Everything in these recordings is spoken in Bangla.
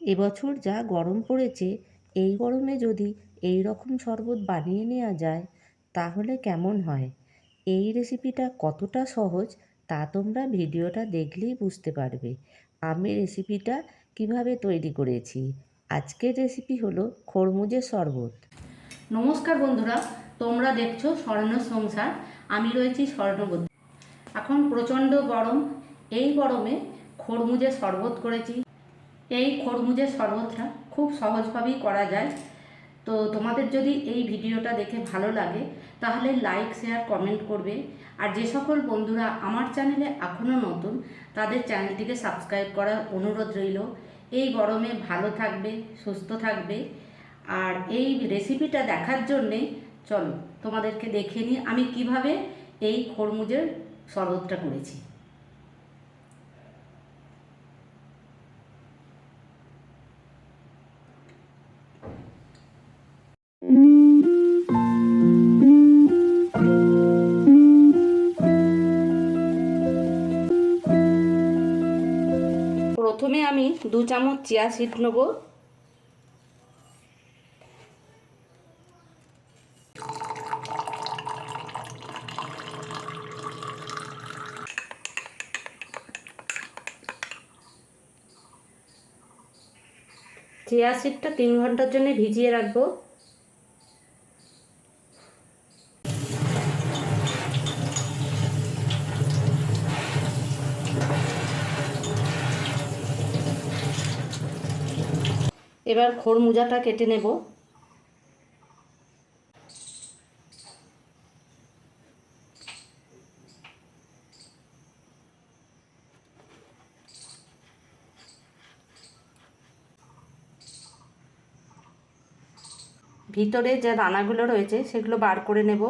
এবছর যা গরম পড়েছে, এই গরমে যদি এই রকম শরবত বানিয়ে নেওয়া যায়, তাহলে কেমন হয়? এই রেসিপিটা কতটা সহজ, তা তোমরা ভিডিওটা দেখলেই বুঝতে পারবে। আমি রেসিপিটা কীভাবে তৈরি করেছি। আজকের রেসিপি হলো খরমুজের শরবত। নমস্কার বন্ধুরা, তোমরা দেখছ স্বর্ণ সংসার। আমি রয়েছি স্বর্ণবতী এখন প্রচণ্ড গরম। এই গরমে খরমুজের শরবত করেছি। এই খরমুজের শরবতটা খুব সহজভাবেই করা যায়। তো তোমাদের যদি এই ভিডিওটা দেখে ভালো লাগে, তাহলে লাইক শেয়ার কমেন্ট করবে। আর যে সকল বন্ধুরা আমার চ্যানেলে এখনও নতুন, তাদের চ্যানেলটিকে সাবস্ক্রাইব করার অনুরোধ রইল। এই গরমে ভালো থাকবে, সুস্থ থাকবে। আর এই রেসিপিটা দেখার জন্যে চলো তোমাদেরকে দেখে নিই আমি কীভাবে এই খরমুজের শরবতটা করেছি। দু চামচ চিয়া সিড নেব। চিয়া সিডটা তিন ঘণ্টার জন্য ভিজিয়ে রাখব। এবার খোরমুজাটা কেটে নেব। ভিতরে যে দানাগুলো রয়েছে সেগুলো বার করে নেব।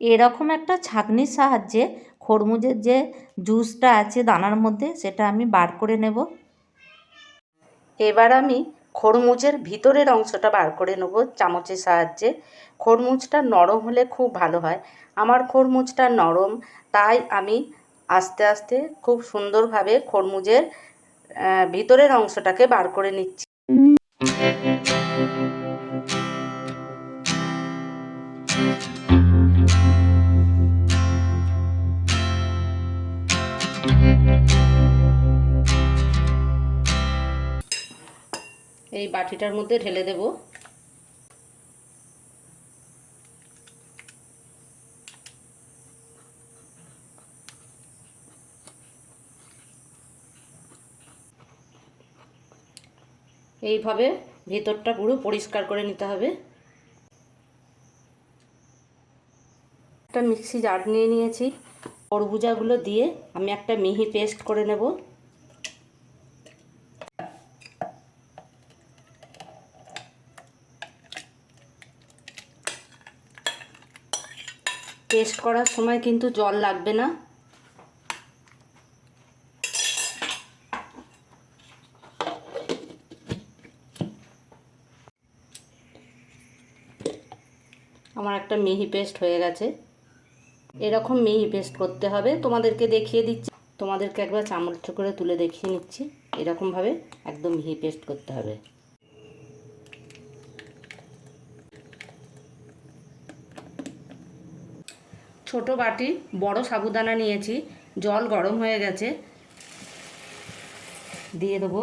এরকম একটা ছাঁকনির সাহায্যে খরমুজের যে জুসটা আছে দানার মধ্যে, সেটা আমি বার করে নেব। এবার আমি খরমুজের ভিতরের অংশটা বার করে নেব চামচের সাহায্যে। খরমুজটা নরম হলে খুব ভালো হয়। আমার খরমুজটা নরম, তাই আমি আস্তে আস্তে খুব সুন্দরভাবে খরমুজের ভিতরের অংশটাকে বার করে নিচ্ছি। এই বাটিটার মধ্যে ঢেলে দেব। এইভাবে ভেতরটা পুরো পরিষ্কার করে নিতে হবে। একটা মিক্সি জার নিয়ে নিয়েছি। তরমুজাগুলো দিয়ে আমি একটা মিহি পেস্ট করে নেব। পেস্ট করার সময় কিন্তু জল লাগবে না। আমার একটা মিহি পেস্ট হয়ে গেছে। এরকম মিহি পেস্ট করতে হবে। তোমাদেরকে দেখিয়ে দিচ্ছি। তোমাদেরকে একবার চামচ করে তুলে দেখিয়ে নিচ্ছি। এরকমভাবে একদম মিহি পেস্ট করতে হবে। ছোট বাটি, বড় সাবুদানা নিয়েছি, জল গরম হয়ে গেছে। দিয়ে দেবো।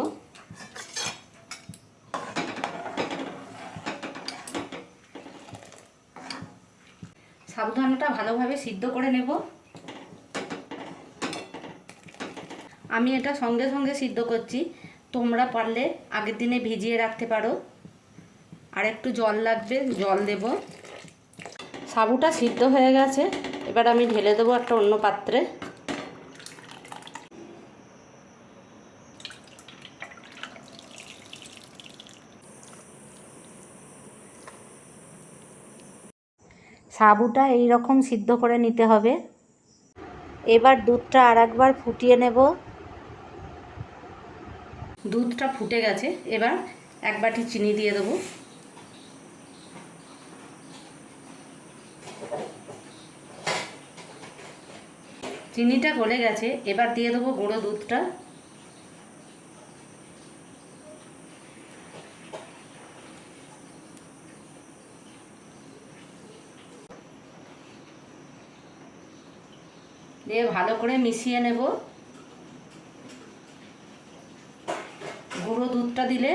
সাবুদানাটা ভালোভাবে সিদ্ধ করে নেব। আমি এটা সঙ্গে সঙ্গে সিদ্ধ করছি। তোমরা পারলে আগের দিনে ভিজিয়ে রাখতে পারো। আর একটু জল লাগবে, জল দেব। সাবুটা সিদ্ধ হয়ে গেছে। এবার আমি ঢেলে দেবো একটা অন্য পাত্রে। সাবুটা এই রকম সিদ্ধ করে নিতে হবে। এবার দুধটা আর একবার ফুটিয়ে নেব। দুধটা ফুটে গেছে, এবার এক বাটি চিনি দিয়ে দেবো। চিনিটা গলে গেছে, এবার দিয়ে দেবো গুঁড়ো দুধটা। দিয়ে ভালো করে মিশিয়ে নেব। গুঁড়ো দুধটা দিলে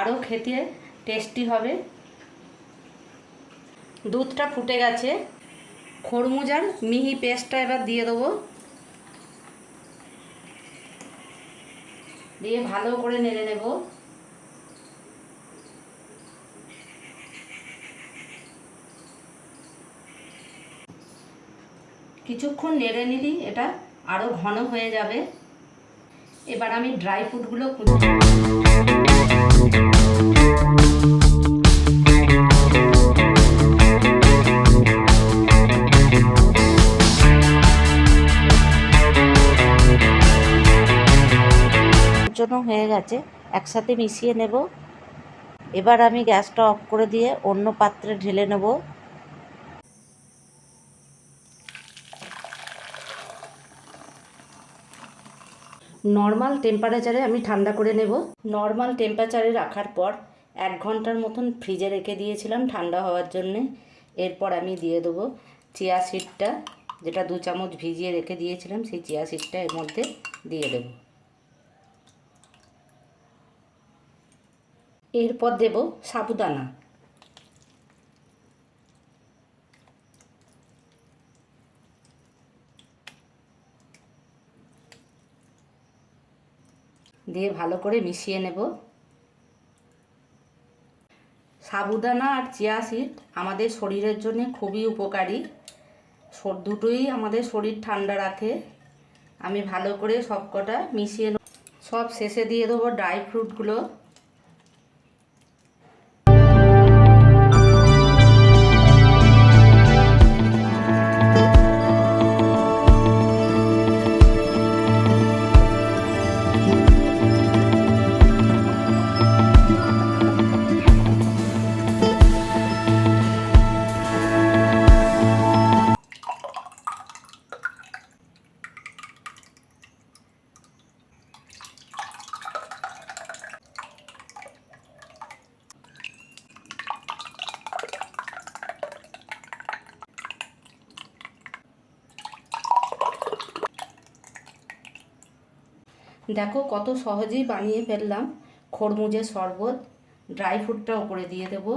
আরও খেতে টেস্টি হবে। দুধটা ফুটে গেছে। খরমুজার মিহি পেস্টটা এবার দিয়ে দেবো। দিয়ে ভালো করে নেড়ে নেব। কিছুক্ষণ নেড়ে নিলি এটা আরও ঘন হয়ে যাবে। এবার আমি ড্রাই ফ্রুটগুলো কুচি গেছে একসাথে মিশিয়ে নেব। এবার আমি গ্যাসটা অফ করে দিয়ে অন্য পাত্রে ঢেলে নেব। নর্মাল টেম্পারেচারে আমি ঠান্ডা করে নেব। নর্মাল টেম্পারেচারে রাখার পর এক ঘণ্টার মতন ফ্রিজে রেখে দিয়েছিলাম ঠান্ডা হওয়ার জন্যে। এরপর আমি দিয়ে দেবো চিয়া সিডটা, যেটা দু চামচ ভিজিয়ে রেখে দিয়েছিলাম, সেই চিয়া সিডটা এর মধ্যে দিয়ে দেবো। এরপর দেব সাবুদানা। দিয়ে ভালো করে মিশিয়ে নেব। সাবুদানা আর চিয়া সিড আমাদের শরীরের জন্য খুবই উপকারী। দুটোই আমাদের শরীর ঠান্ডা রাখে। আমি ভালো করে সবকটা মিশিয়ে। সব শেষে দিয়ে দেবো ড্রাই ফ্রুটগুলো। দেখো কত সহজেই বানিয়ে ফেললাম। খরমুজের শরবত ড্রাই ফ্রুটটা ওপরে দিয়ে দেবো।